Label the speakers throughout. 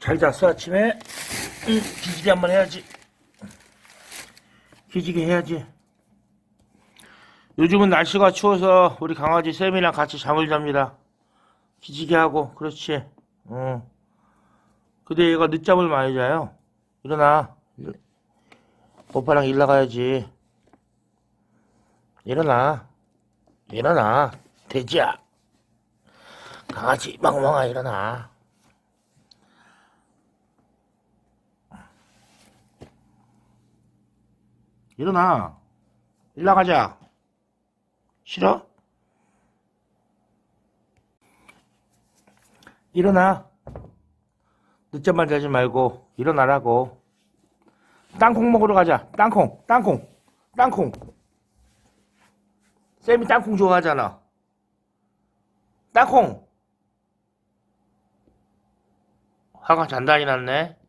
Speaker 1: 잘 잤어 아침에? 응, 기지개 한 번 해야지. 기지개 해야지. 요즘은 날씨가 추워서 우리 강아지 쌤이랑 같이 잠을 잡니다. 기지개 하고 그렇지. 응. 근데 얘가 늦잠을 많이 자요. 일어나. 일- 오빠랑 일 나가야지. 일어나. 일어나. 돼지야. 강아지 멍멍아 일어나. 일어나. 일 나가자. 싫어? 일어나. 늦잠만 자지 말고 일어나라고. 땅콩 먹으러 가자. 땅콩, 땅콩, 땅콩. 쌤이 땅콩 좋아하잖아. 땅콩. 화가 단단히 났네.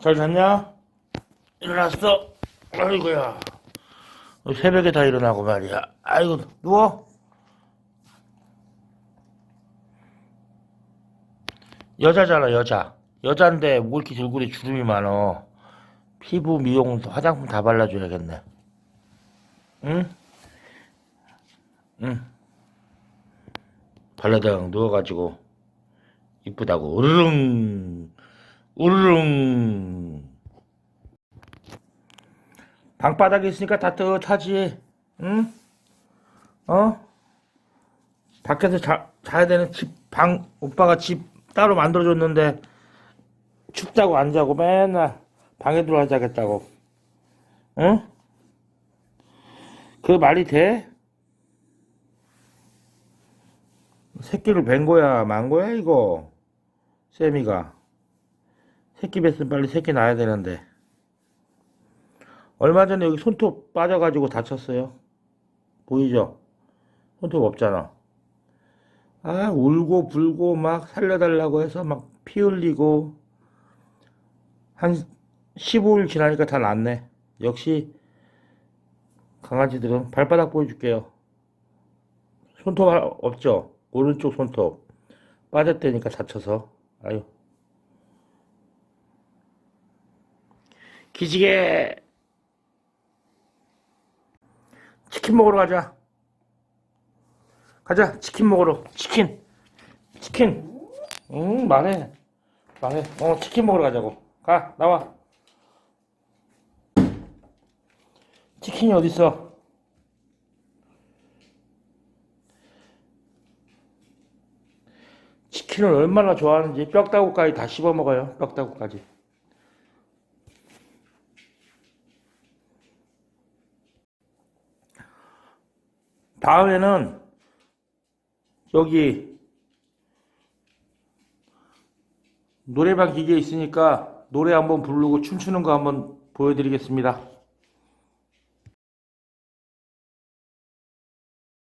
Speaker 1: 잘 잤냐? 일어났어? 아이고야. 새벽에 다 일어나고 말이야. 아이고, 누워. 여자잖아, 여자. 여잔데 뭐 이렇게 얼굴에 주름이 많어. 피부, 미용, 화장품 다 발라줘야겠네. 응? 응. 발라당 누워가지고 이쁘다고 으르릉 으르릉 방바닥에 있으니까 따뜻하지 응? 어? 밖에서 자, 자야 되는 집 방 오빠가 집 따로 만들어줬는데 춥다고 안 자고 맨날 방에 들어와 자겠다고 응? 그 말이 돼? 새끼를 뵌 거야 만 거야 이거 쌤이가 새끼 뵀으면 빨리 새끼 낳아야 되는데. 얼마 전에 여기 손톱 빠져가지고 다쳤어요. 보이죠? 손톱 없잖아. 아 울고 불고 막 살려달라고 해서 막 피 흘리고 한 15일 지나니까 다 낫네. 역시 강아지들은 발바닥 보여줄게요. 손톱 하- 없죠? 오른쪽 손톱 빠졌다니까 다쳐서. 아유 기지개. 치킨 먹으러 가자. 가자 치킨 먹으러. 치킨. 치킨. 응 말해. 말해. 어 치킨 먹으러 가자고. 가 나와. 치킨이 어딨어? 치킨을 얼마나 좋아하는지 뼈다구까지 다 씹어 먹어요 뼈다구까지 다음에는 여기 노래방 기계 있으니까 노래 한번 부르고 춤추는 거 한번 보여드리겠습니다.